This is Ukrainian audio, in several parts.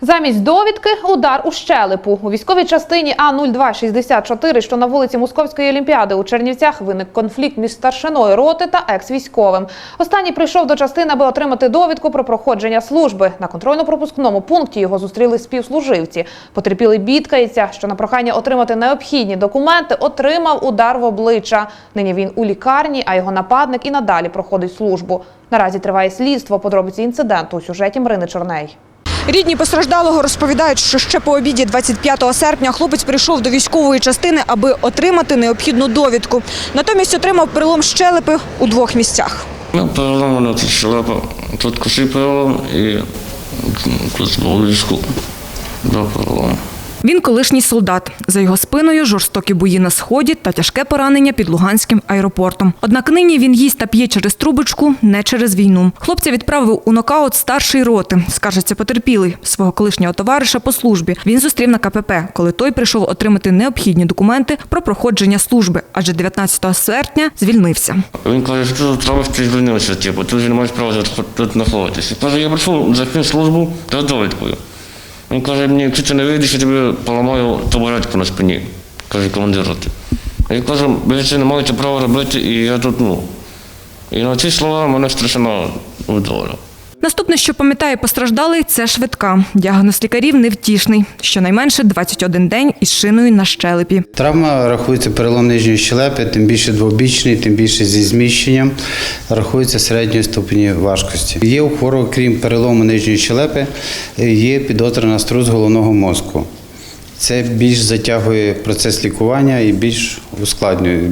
Замість довідки удар у щелепу. У військовій частині А0264, що на вулиці Московської Олімпіади у Чернівцях, виник конфлікт між старшиною роти та екс-військовим. Останній прийшов до частини, аби отримати довідку про проходження служби. На контрольно-пропускному пункті його зустріли співслуживці. Потерпілий бідкається, що на прохання отримати необхідні документи отримав удар в обличчя. Нині він у лікарні, а його нападник і надалі проходить службу. Наразі триває слідство. Подробиці інциденту у сюжеті Марини Чорней. Рідні постраждалого розповідають, що ще по обіді 25 серпня хлопець прийшов до військової частини, аби отримати необхідну довідку. Натомість отримав перелом щелепи у двох місцях. Ну, переломано тут щелепа, тут косий перелом і тут був візку. Два переломи. Він колишній солдат. За його спиною жорстокі бої на сході та тяжке поранення під Луганським аеропортом. Однак нині він їсть та п'є через трубочку, не через війну. Хлопця відправив у нокаут старший роти. Скажеться потерпілий свого колишнього товариша по службі. Він зустрів на КПП, коли той прийшов отримати необхідні документи про проходження служби, адже 19 серпня звільнився. Він каже, що треба ти звільнився, типу, ти вже не маєш права тут, знаходитися. Каже, я прийшов за службу та довідкою. Він каже, мені, якщо ти не вийдеш, я тобі поламаю табуретку на спині. Каже, командир. Я кажу, ви це не маєте права робити, і я тут, ну. І на ці слова мене страшенно видала. Наступне, що пам'ятає постраждалий, це швидка. Діагноз лікарів невтішний. Щонайменше 21 день із шиною на щелепі. Травма рахується перелом нижньої щелепи, тим більше двобічний, тим більше зі зміщенням, рахується середньої ступені важкості. Є у хворого, крім перелому нижньої щелепи, є підозра на струс головного мозку. Це більш затягує процес лікування і більш ускладнює.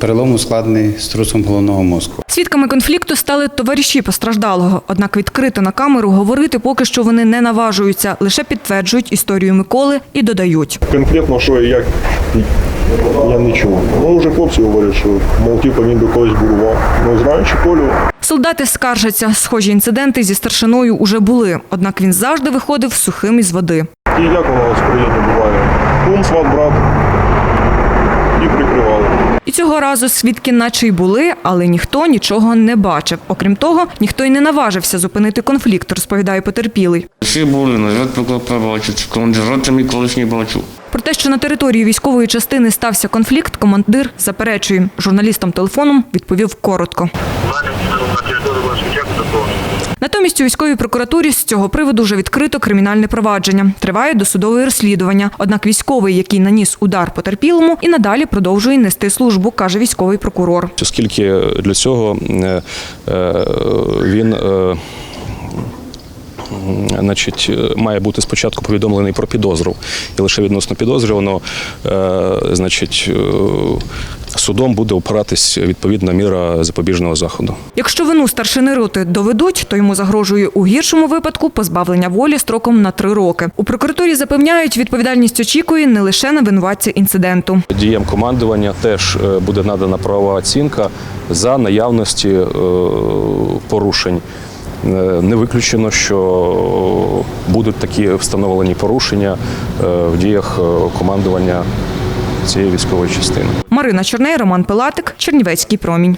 Перелом ускладнений струсом головного мозку. Свідками конфлікту стали товариші постраждалого. Однак відкрито на камеру говорити поки що вони не наважуються, лише підтверджують історію Миколи і додають. Конкретно, що і як я не чув. Ну, вже хлопці говорять, що мов типу, він до когось бурував. Ну, знаючи Колю, Солдати скаржаться, схожі інциденти зі старшиною уже були. Однак він завжди виходив сухим із води. і як воно в Україні буває. Кум, сват, брат і прикривали. І цього разу свідки наче й були, але ніхто нічого не бачив. Окрім того, ніхто й не наважився зупинити конфлікт, розповідає потерпілий. Всі були, навіть Прокопа бачить, командир роти мій колишній бачив. Про те, що на території військової частини стався конфлікт, командир заперечує. Журналістам телефоном відповів коротко. Натомість у військовій прокуратурі з цього приводу вже відкрито кримінальне провадження. Триває досудове розслідування. Однак військовий, який наніс удар потерпілому, і надалі продовжує нести службу, каже військовий прокурор. оскільки для цього е, е, він е, Значить, має бути спочатку повідомлений про підозру, і лише відносно підозрюваного, значить, судом буде опиратись відповідна міра запобіжного заходу. Якщо вину старшини роти доведуть, то йому загрожує у гіршому випадку позбавлення волі строком на три роки. У прокуратурі запевняють, відповідальність очікує не лише на винуватця інциденту. Діям командування теж е, буде надана правова оцінка за наявності е, порушень. Е, Не виключено, що будуть такі встановлені порушення в діях командування цієї військової частини. Марина Чорней, Роман Пилатик, Чернівецький промінь.